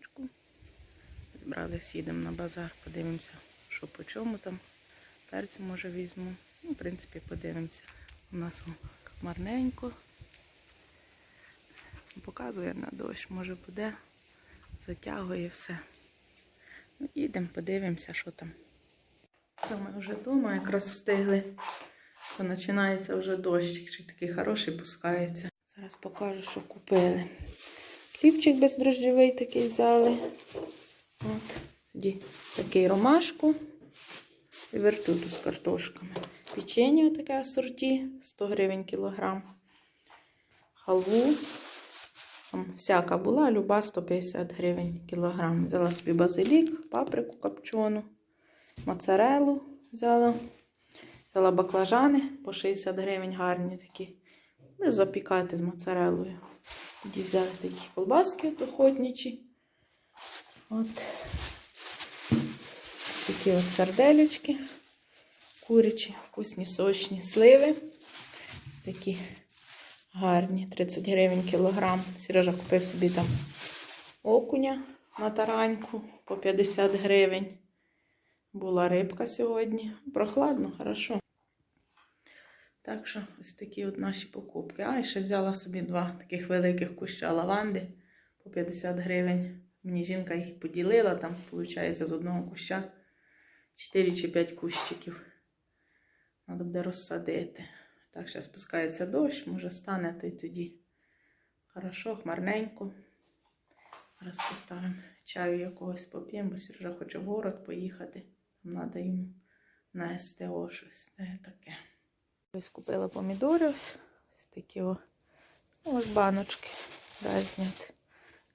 баночку. Зібрались, їдемо на базар, подивимося, що по чому там. Перцю може візьму. Ну, в принципі, подивимося. У нас о, хмарненько. Показує на дощ, може буде, затягує все. Ну, їдемо, подивимося, що там. Що ми вже вдома якраз встигли. То починається вже дощик, чи такий хороший пускається. Зараз покажу, що купили. Хлібчик бездрожджовий такий взяли. От, тоді такий ромашку і вертуту з картошками. Печення таке асорті, 100 гривень кілограм. Халву. Там всяка була, люба 150 гривень кілограм. Взяла собі базилік, паприку копчену, моцарелу взяла. Взяла баклажани по 60 гривень гарні такі. Запікати з моцарелою. Тоді взяли такі колбаски от охотничі. От такі от сарделечки курячі, вкусні, сочні сливи. Ось такі гарні, 30 гривень кілограм. Сережа купив собі там окуня на тараньку по 50 гривень. Була рибка сьогодні. Прохладно, хорошо. Так що ось такі от наші покупки. А, і ще взяла собі два таких великих куща лаванди по 50 гривень. Мені жінка їх поділила, там, виходить, з одного куща 4 чи 5 кущиків. Треба буде розсадити. Так, зараз спускається дощ, може стане, то тоді. Хорошо, хмарненько. Зараз поставимо чаю якогось поп'ємо, бо Сережа хоче в город поїхати. Там треба йому на СТО щось Те таке. Ось купила помідори ось, такі о, ну, ось баночки різні.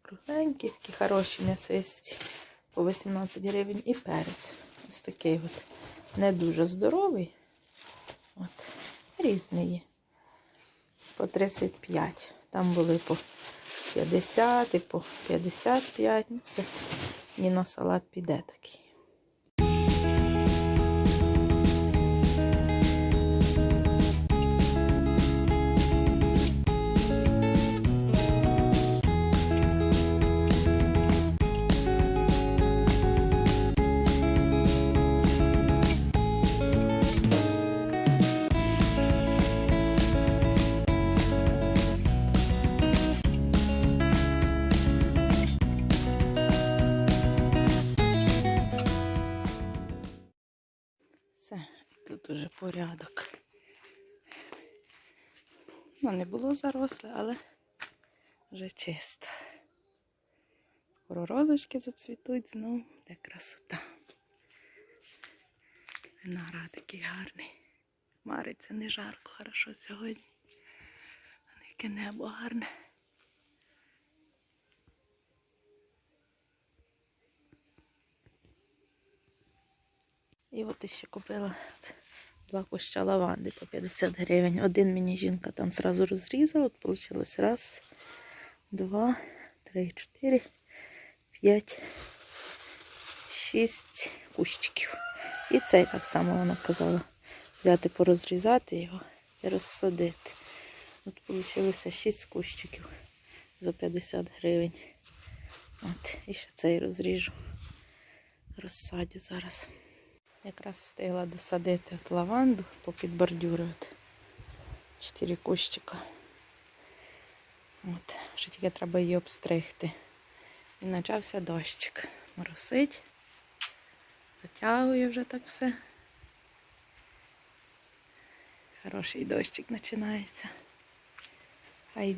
Кругленькі, такі хороші м'ясисті. По 18 гривень і перець. Ось такий от. Не дуже здоровий. От. Різний є. По 35. Там були по 50 і по 55. Ну, це і на салат піде такий. І тут уже порядок. Ну, не було заросле, але вже чисто. Скоро розочки зацвітуть, знов де красота. Виноград такий гарний. Мариться не жарко, хорошо сьогодні. Яке небо гарне. І от ще купила два куща лаванди по 50 гривень. Один мені жінка там зразу розрізала. От вийшло раз, два, три, чотири, п'ять, шість кущиків. І цей так само вона казала взяти, порозрізати його і розсадити. От вийшло 6 кущиків за 50 гривень. От, і ще цей розріжу. Розсадю зараз. Якраз встигла досадити от лаванду попід бордюри. Чотири кущика. От, ще тільки треба її обстригти. І почався дощик. Моросить. Затягує вже так все. Хороший дощик починається. А.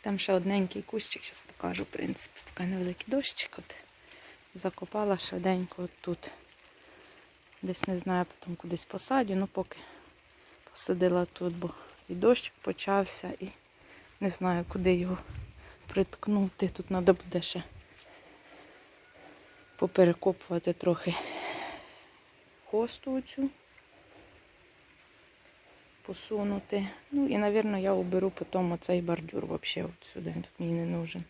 Там ще одненький кущик, зараз покажу, в принципі, поки невеликий дощик. От закопала швиденько тут. Десь не знаю, потім кудись посадю, ну поки посадила тут, бо і дощ почався, і не знаю, куди його приткнути. Тут треба буде ще поперекопувати трохи хосту оцю, посунути. Ну і, мабуть, я оберу потім оцей бордюр взагалі от сюди. Тут мені не нужен.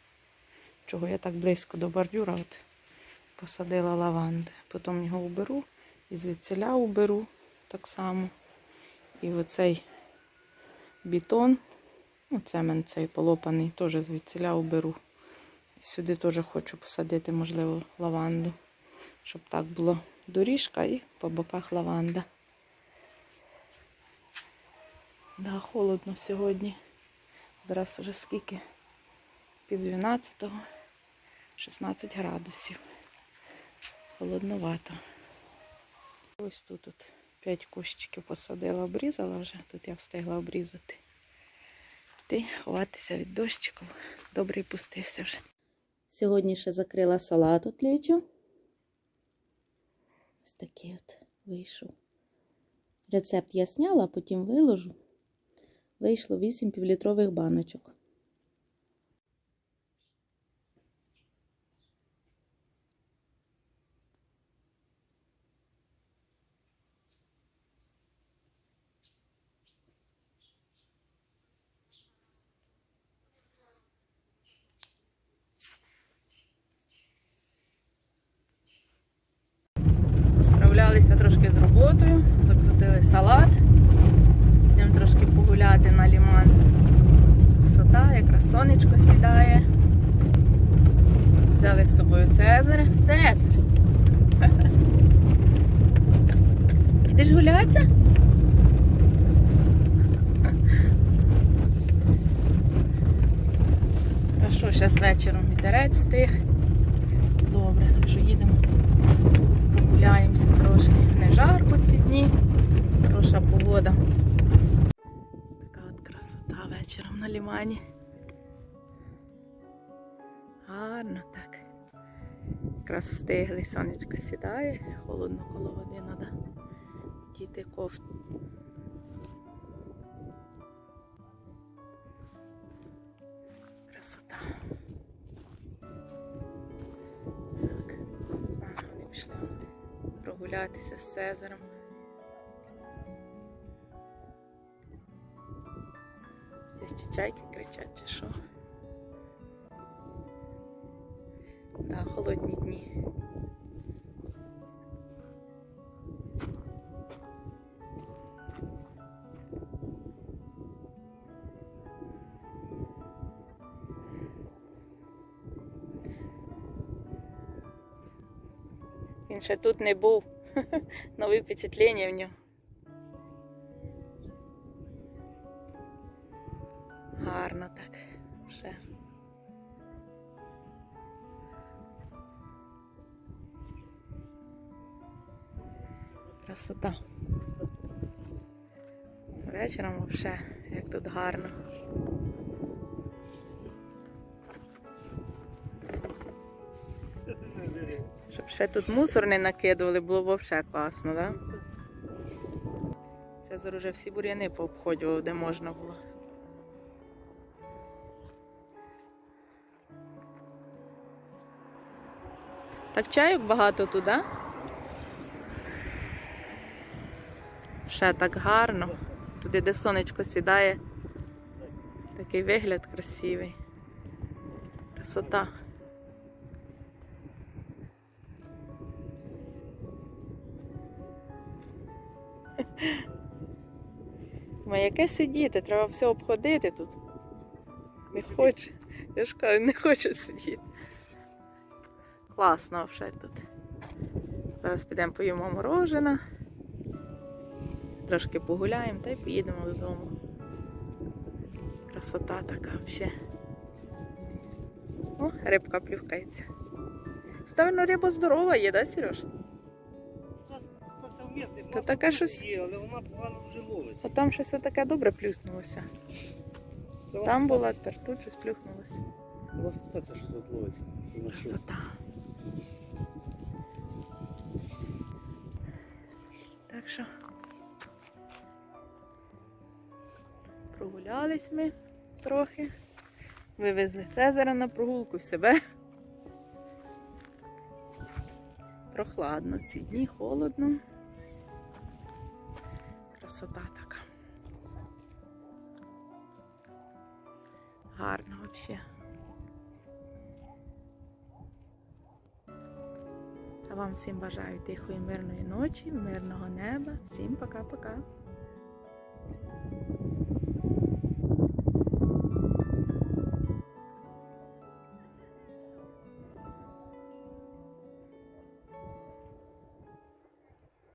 Чого я так близько до бордюра от посадила лаванди. Потім його уберу і звідсиля уберу так само. І оцей бетон, ну, цемент цей полопаний, теж звідсиля уберу. Сюди теж хочу посадити, можливо, лаванду, щоб так було доріжка і по боках лаванда. Да, холодно сьогодні. Зараз уже скільки? Пів дванадцятого, 16 градусів. Холодновато. Ось тут от 5 кущиків посадила, обрізала вже. Тут я встигла обрізати. Ти ховатися від дощику. Добрий пустився вже. Сьогодні ще закрила салат от лічу. Ось такий от вийшов. Рецепт я зняла, потім виложу. Вийшло 8 півлітрових баночок. Справлялися трошки з роботою, закрутили салат. Йдемо трошки погуляти на ліман. Красота, якраз сонечко сідає. Взяли з собою Цезаря. Цезар! Ідеш гулятися? А що, зараз вечором вітерець стих. На лімані. Гарно так. Якраз встигли, сонечко сідає, холодно коло води треба діти кофт. Красота. Так. А, вони пішли прогулятися з Цезарем. чайки кричать, чи що. Да, холодні дні. Він ще тут не був. Нові впечатлення в нього. Гарно так. Все. Красота. Вечором взагалі, як тут гарно. Щоб ще тут мусор не накидували, було б взагалі класно, так? Да? Зараз вже всі бур'яни пообходював, де можна було. Так чайок багато туди. Ще так гарно. Туди, де сонечко сідає. Такий вигляд красивий. Красота. Думаю, яке сидіти, треба все обходити тут. Не хоче. Я ж кажу, не хочу сидіти. Класно вже тут. Зараз підемо поїмо морожена. Трошки погуляємо та й поїдемо додому. Красота така взагалі. О, рибка плюхкається. Ставно риба здорова є, да, Сереж? Та таке щось- є, але вона погано вже ловиться. Там щось таке добре плюснулося. Там була, тепер тут щось плюхнулося. У вас питається, що тут ловиться. Красота. Так що прогулялись ми трохи. Вивезли Цезаря на прогулку і себе. Прохладно ці дні, холодно. Красота така. Гарно взагалі. А вам всім бажаю тихої, мирної ночі, мирного неба. Всім пока-пока.